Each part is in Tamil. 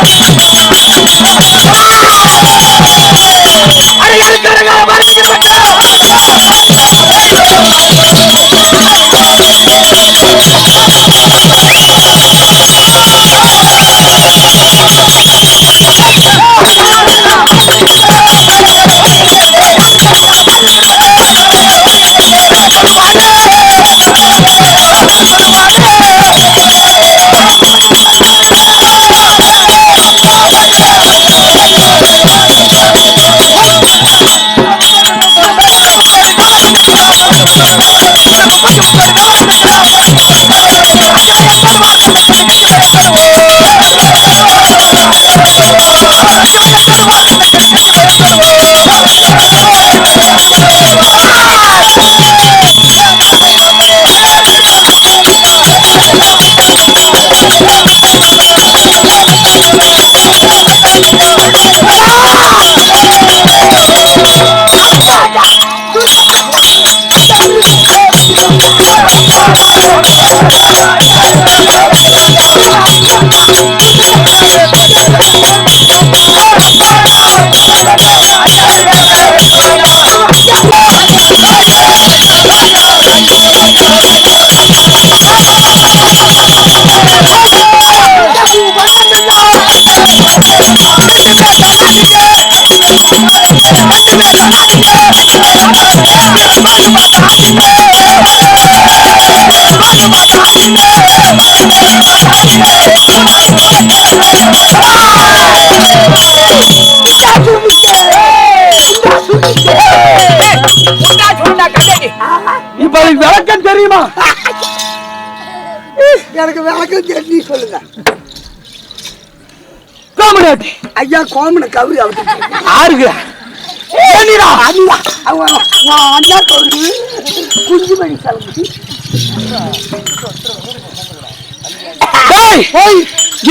Yeah. Thank you. இப்ப அதுக்கு விளக்கம் தெரியுமா? எனக்கு விளக்கம் தெரிஞ்சு சொல்லுங்க. காமடாட்டி ஐயா கோமனை கவுரி அவரு. ஆறுங்க ஏனிடா அண்ணா. அவன் உன் அண்ணா கவுரி குஞ்சு மணி கிளம்பி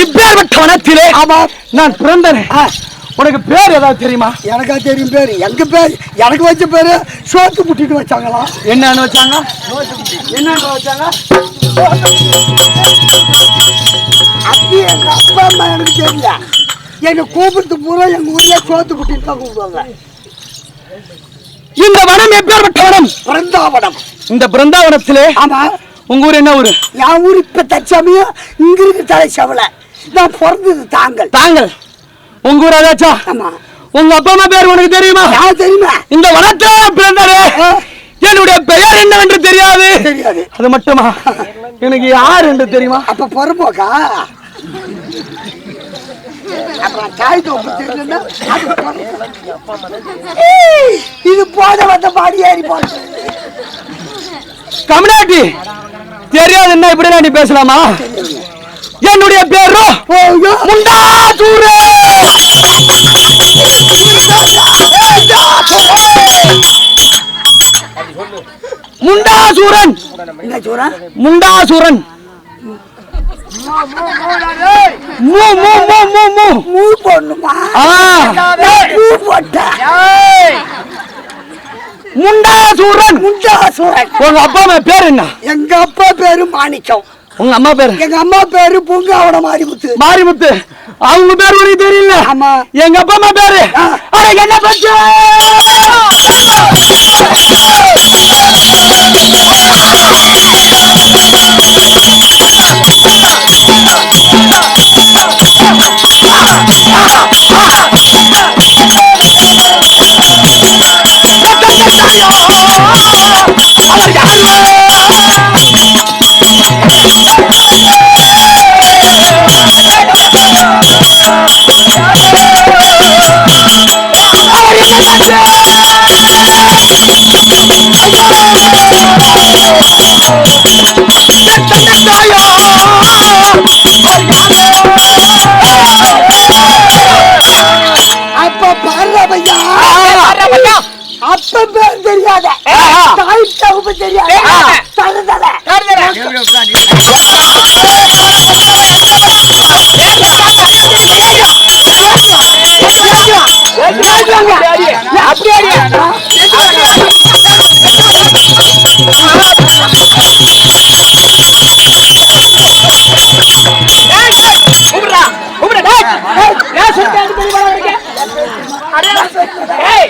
இப்பேற்பட்ட வனத்திலே ஆமா. நான் பிறந்தேன். உனக்கு பேர் ஏதாவது தெரியுமா? எனக்கா தெரியும் பேரு. எங்க பேர்? எனக்கு வச்ச பேரு சோத்து புட்டிட்டு வச்சாங்களாம் என்னன்னு வச்சாங்க? என்னன்னு வச்சாங்க? அப்படி எங்க அப்பா அம்மா எனக்கு தெரியல. என்னை கூப்பிடுறது பூரா எங்க ஊர்ல சோத்து புட்டிட்டு தான் கூப்பிடுவாங்க. இந்த வனம் எப்பேற்பட்ட வனம். பிருந்தாவனம். இந்த பிருந்தாவனத்திலே ஆமா. உங்க ஊர் என்ன ஊரு? என் ஊர் இப்ப தற்சமயம் இங்க இருக்கு தலை செவல. நான் பிறந்தது தாங்கள் தாங்கள் உங்க ஊர் ஏதாச்சா ஆமா. உங்க அப்பா அம்மா பேர் உனக்கு தெரியுமா? தெரியுமா? இந்த வனத்திலே பிறந்தாரே. என்னுடைய பெயர் என்னவென்று தெரியாது. தெரியாது. அது மட்டுமா? எனக்கு யார் என்று தெரியுமா? அப்ப பொறுப்போக்கா? இது போத வந்த பாடி ஏறி போச்சு கம்னாட்டி தெரியாது என்ன இப்படி நீ பேசலாமா? என்னுடைய பேரு? ஓய்யோ முண்டாசூரே முண்டாசூரன் முண்டாசூரன் மூ மூ மூ மூ மூ. மூ போடணுமா? ஆ. நான் பூ போட்டேன். முண்டாசூரன் முண்டாசுரன் உங்க அப்பா பேர் என்ன? எங்க அப்பா பேரு மாணிக்கம். உங்க அம்மா பேர்? எங்க அம்மா பேரு பூங்காவன மாரிமுத்து. மாரிமுத்து. அவங்க பேர் உனக்கு தெரியல. ஆமா. எங்க அப்பா அம்மா பேரு. அட என்ன பச்சு அப்ப பார்வதையா அப்ப பேர் தெரியாத. தாய் தகுப்பு தெரியாத.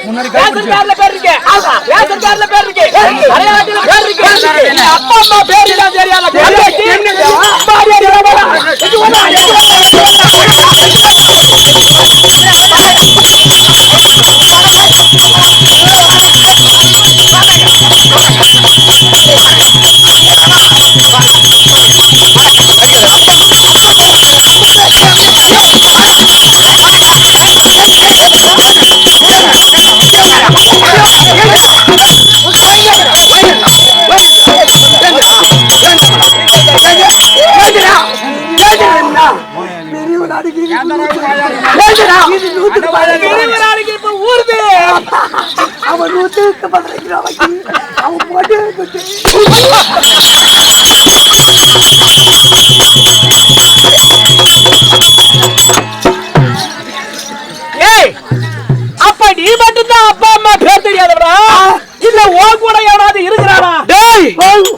முன்னாடி ரேஷன். கார்டுல பேர் இருக்கு. ரேஷன் கார்டுல பேர் இருக்கு. அடையாளத்துல பேர் இருக்கு. அப்பா அம்மா பேர் எல்லாம் தெரியாத ஊருது அவன் நூத்துக்கு பதினஞ்சு ரூபா வைக்கணும். அவன் போட்டு போட்டு. ஏய் அப்ப நீ மட்டும்தான் அப்பா அம்மா பேர் தெரியாதவரா இல்ல ஓ கூட எவனாவது இருக்கிறானா டேய்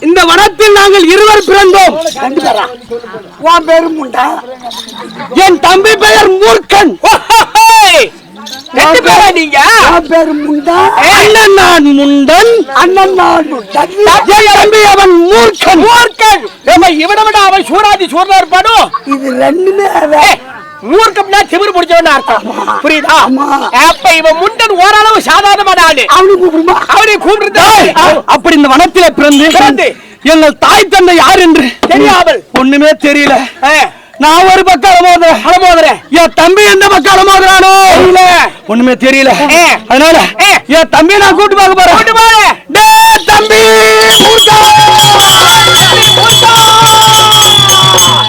இந்த வனத்தில் நாங்கள் இருவர் பிறந்தோம்? உன் பேரு முண்டா என் தம்பி பெயர் மூர்க்கன். நீங்க? பேரு முண்டா அண்ணன் நான் முண்டன் அண்ணன் நான் தம்பி அவன் மூர்க்கன். மூர்க்கன். ஏம்மா, இவனை விட அவன் சூராதி சூரனா இருப்பானோ இது ரெண்டுமே மூர்க்கம்னா திமிரு பிடிச்சவன் அர்த்தம். புரியுதா. அப்ப இவன் முண்டன் ஓரளவு சாதாரணமான ஆளு அவனுக்கு கூப்பிடுமா அவனை கூப்பிட்டு அப்படி இந்த வனத்திலே பிறந்து பிறந்து. எங்கள் தாய் தந்தை யார் என்று? தெரியாமல். ஒண்ணுமே தெரியல. நான் ஒரு பக்கம் அலமோதுறேன் அலமோதுறேன். என் தம்பி எந்த பக்கம் அலமோதுறானோ தெரியல. ஒண்ணுமே தெரியல. அதனால. என் தம்பி நான் கூட்டு பார்க்க போறேன். கூட்டு தம்பி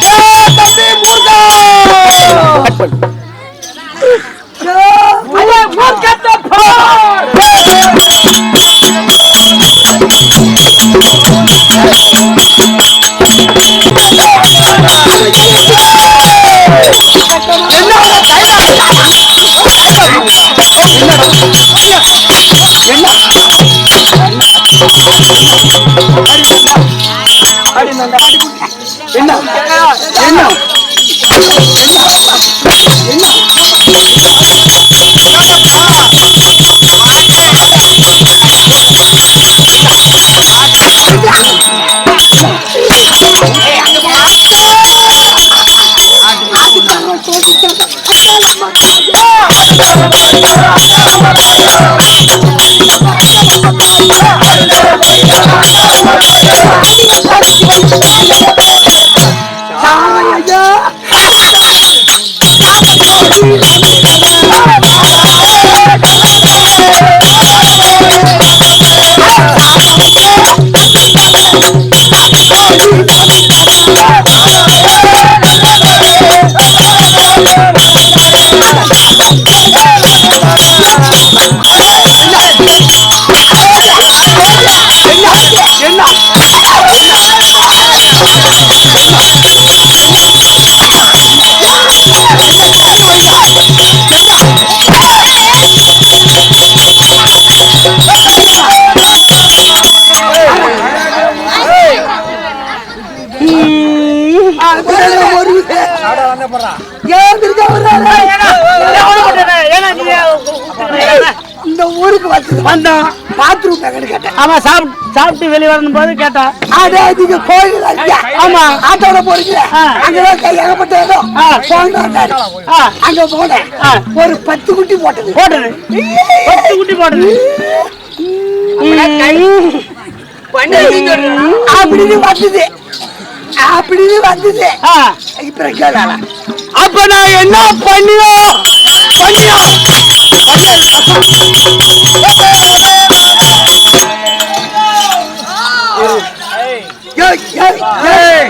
டேய் தம்பி மூர்க்கா. என்ன இந்த ஊருக்கு வந்து வந்தான் பாத்ரூம் எங்கன்னு கேட்டேன். ஆமா சாப்பிட்டு சாப்பிட்டு வெளியே வரணும் போது கேட்டா அதே நீங்க கோயில் ஆமா ஆட்டோட போறீங்களா அங்கதான் ஏகப்பட்ட இடம். அங்க போனேன் ஒரு பத்து குட்டி போட்டது. போட்டது. பத்து குட்டி போட்டது. அப்படின்னு வந்தது. அப்படின்னு வந்தது. இப்ப கேளால அப்ப நான் என்ன பண்ணியோ பண்ணியோ? ஏய், ஏய்,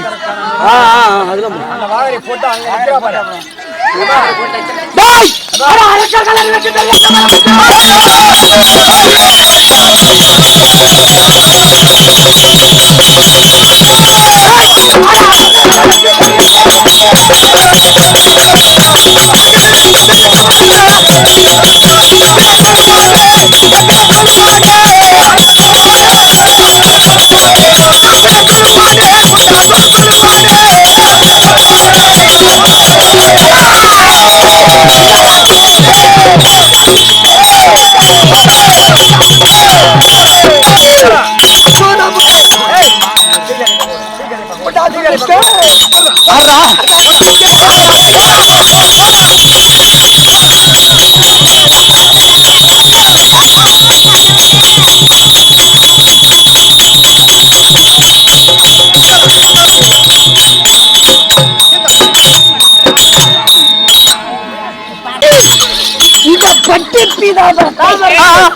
ஏய்.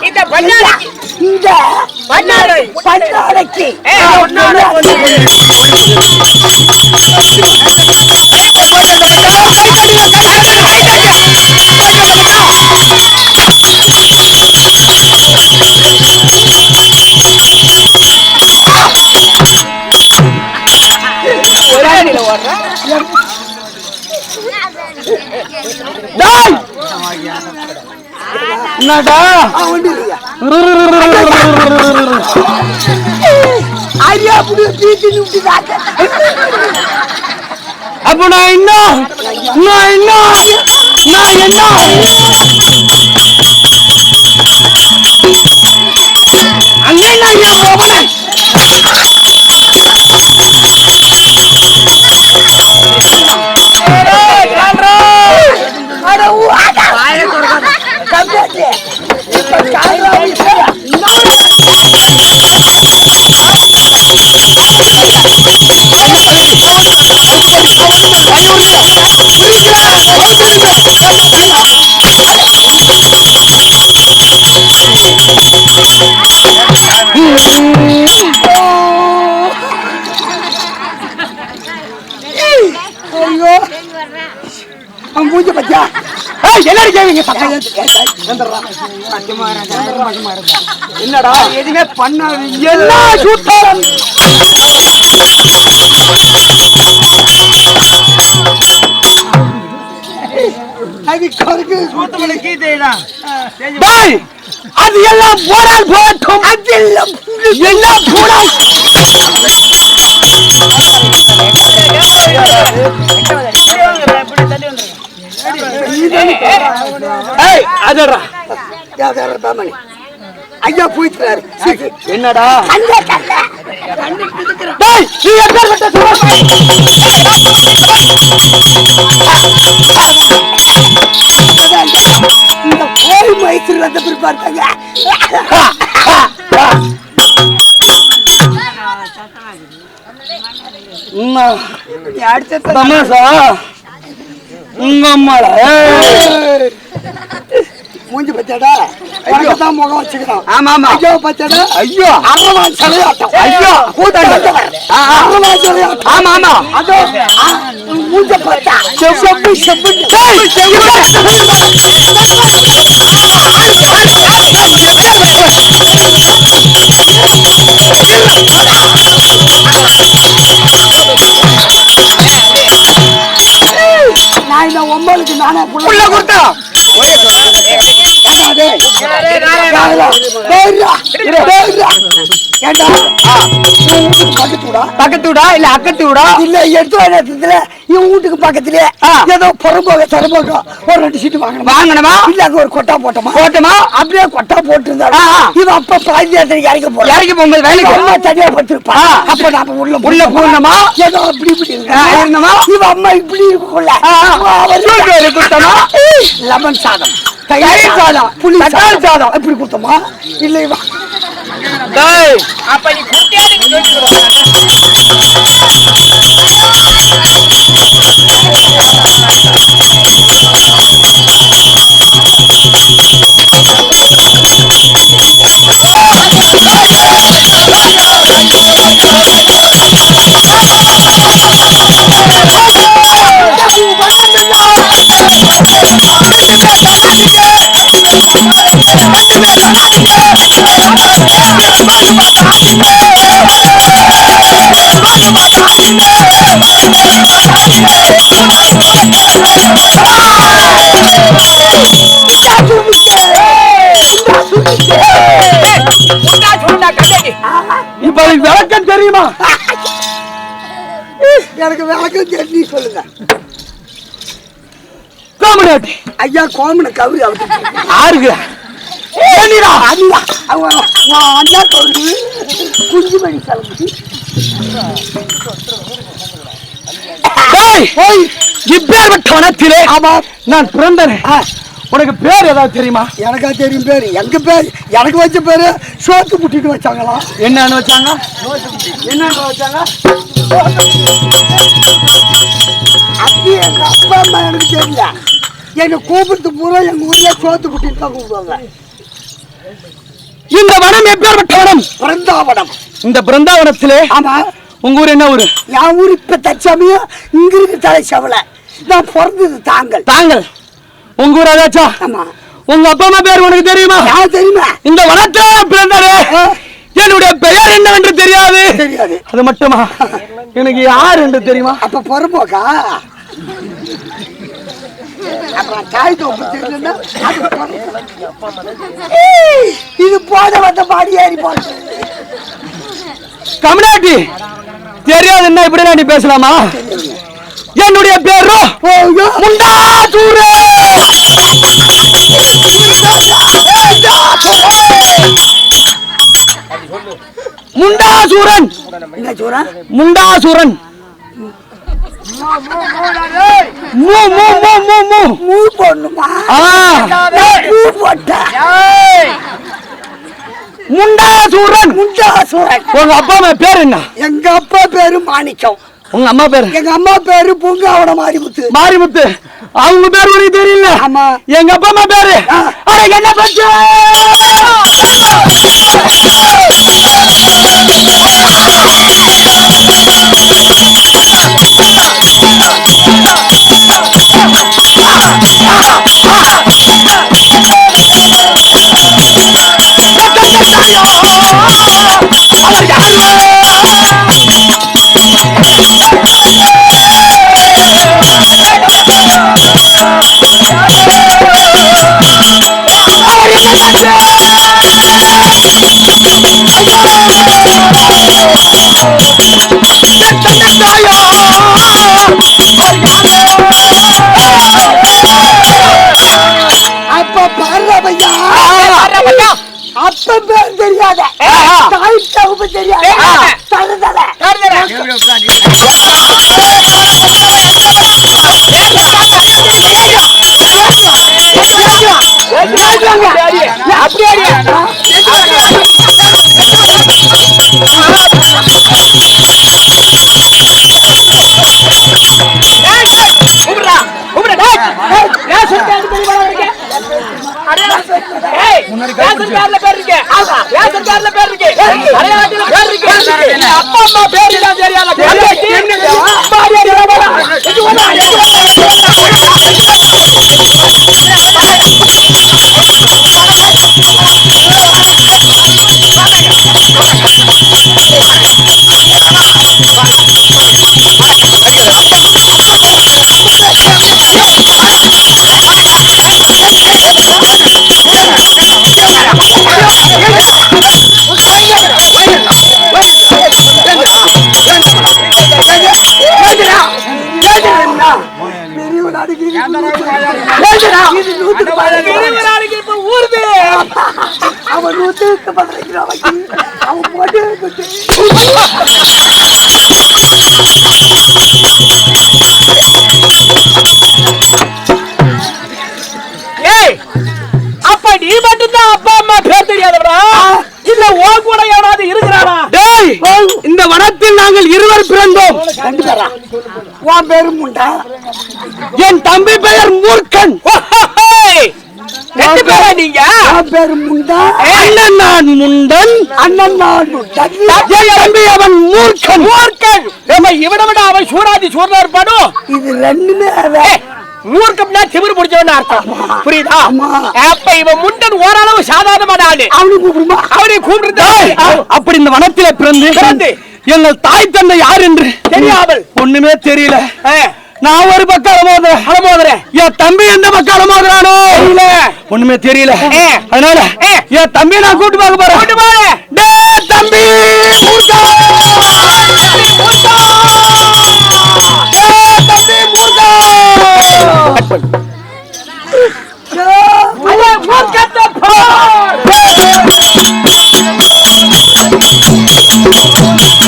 இந்த பண்ணாடைக்கு இந்த ஓடுறேன் டேய்! என்னடா? அப்ப நான் என்ன நான் என்ன நான் என்ன ஐயோ அவன் மூஞ்ச பத்தியா எல்லாரும் கேவீங்க என்னடா எதுவுமே பண்ண எல்லா சூத்தாரம் அது கருக்கு டேய் அது எல்லாம் போனால் போகட்டும். அதெல்லாம் எல்லாம் போனால்? ஏய் அதடா. யாதார பாமணி. ஐயா என்னடா? டேய் நீ சுவாமி இந்த கோழி மைசூர் வந்த பிற்பார்த்தாங்க அம்மா உங்க அம்மாடா மூஞ்சி பச்சாடா தான் முகம் வச்சுக்கிறான். ஆமா ஆமா ஐயோ பச்சாடா ஐயோ. அரவான் தலையாட்டம் ஐயோ. கூட்டம். அரவான் தலையாட்டம் ஆமா ஆமா அதோ மூஞ்ச பார்த்தா. டேய் செவ்வாய். நான் இந்த ஒன்பதுக்கு நானே புள்ள கொடுத்தா. ஏண்டா? பக்கத்து விடா பக்கத்து விடா இல்ல அக்கத்து விடா இல்ல எடுத்து இவன் வீட்டுக்கு பக்கத்துலயே. ஏதோ புறம்போக தரம்போக ஒரு ரெண்டு சீட்டு வாங்கணும்? வாங்கணுமா? இல்ல அங்க ஒரு கொட்டா போட்டோமா? போட்டோமா? அப்படியே கொட்டா போட்டிருந்தாரு. இவன் அப்ப பாதி போறான் இறங்கி போகும்போது வேலைக்கு அம்மா தனியா படுத்திருப்பா. அப்ப நாம உள்ள உள்ள போனோமா ஏதோ அப்படி இப்படி இருந்தோமா? இவன் அம்மா இப்படி கொடுத்தோமா லெமன் சாதம். தயிர் சாதம், புளி தக்காளி சாதம். எப்படி கொடுத்தோமா? இல்ல இவன் டேய். அப்ப நீ குட்டியாடி சொல்லிட்டு இப்ப விளக்கம் தெரியுமா? எனக்கு விளக்கம் தெரிஞ்சு சொல்லுங்க. காமெடி ஐயா கோமன கவுரி அவரு ஆறுங்க ஏனிடா அண்ணா அவன் அண்ணா கவுரி குஞ்சு மணி கிளம்பி டேய் ஓய். இப்பேற்பட்ட வனத்திலே. ஆமா. நான் பிறந்தேன். உனக்கு பேர் ஏதாவது தெரியுமா? எனக்கா தெரியும் பேரு. எங்க பேர்? எனக்கு வச்ச பேரு சோத்து முட்டிட்டு வச்சாங்களாம் என்னன்னு வச்சாங்க? என்னன்னு வச்சாங்க? அப்படி எங்க அப்பா அம்மா எனக்கு தெரியல. என்னை கூப்பிட்டு பூரா எங்க ஊர்ல சோத்து குட்டின்னு தான் கூப்பிடுவாங்க. இந்த வனம் எப்பேற்பட்ட வனம்? பிருந்தாவனம். இந்த பிருந்தாவனத்திலே ஆமா. உங்க ஊர் என்ன ஊரு? என் ஊர் இப்ப தற்சமயம் இங்க இருக்கு தலை சவலை. நான் பிறந்தது தாங்கள். தாங்கள். உங்க ஊர் ஏதாச்சும் ஆமா. உங்க அப்பா அம்மா பேர் உனக்கு தெரியுமா? தெரியுமா? இந்த வனத்திலே பிறந்தாரே. என்னுடைய பெயர் என்னவென்று தெரியாது. தெரியாது. அது மட்டுமா? எனக்கு யார் என்று தெரியுமா? அப்ப பொறுப்போக்கா அப்புறம் பொறுப்பு. ஏய், இது போத வந்த பாடி ஏறி போச்சு கம்யூனிட்டி தெரியாதுன்னா இப்படி நீ பேசலாமா? என்னுடைய பேரு. முண்டாசூரே முண்டாசூரன் முண்டாசூரன் மூ மூ மூ மூ மூ. மூ போடணுமா மூ போட்டேன். முண்டாசூரன். முண்டாசுரன். உங்க அப்பா பேர் என்ன? எங்க அப்பா பேரு மாணிக்கம். உங்க அம்மா பேர்? எங்க அம்மா பேரு பூங்காவன மாரிமுத்து. மாரிமுத்து. அவங்க பேர் உனக்கு தெரியல? ஆமா. எங்க அப்பா அம்மா பேரு? என்ன பச்சு அப்ப அப்ப பேர் தெரியாத தாய் தகுப்பு தெரியாத தருதல அப்பா அம்மா பேர் தான் தெரியாத நீ மட்டும்தான் அப்பா அம்மா பேர் தெரியாதவரா? இல்ல ஓ கூட எவனாவது இருக்கிறானா? டேய் இந்த வனத்தில் நாங்கள் இருவர் பிறந்தோம். உன் பேரு முண்டா? என் தம்பி பெயர் மூர்க்கன். ஓஹோய்! ரெண்டு பேரா நீங்க? உன் பேரு முண்டா? அண்ணன் நான் முண்டன். அண்ணன் நான் முண்டன். என் தம்பி அவன் மூர்க்கன். மூர்க்கன். ஏம்மா, இவனை விட அவன் சூராதி சூரனா இருப்பானோ? இது ரெண்டுமே மூர்க்கம்னா திமிரு பிடிச்சவன் அர்த்தம். புரியுதா? ஆமா. அப்ப இவன் முண்டன் ஓரளவு சாதாரணமான ஆளு. அவனுக்கு கூப்பிடுமா? அவனை அப்படி இந்த வனத்திலே பிறந்து பிறந்து. எங்கள் தாய் தந்தை யார் என்று? தெரியாமல். ஒண்ணுமே தெரியல. நான் ஒரு பக்கம் அலமோதுறேன் அலமோதுறேன் என் தம்பி எந்த பக்கம் அலமோதுறானோ. ஒண்ணுமே தெரியல. அதனால ஏ. என் தம்பி நான் கூட்டு பார்க்க போறேன்.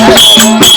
பார்.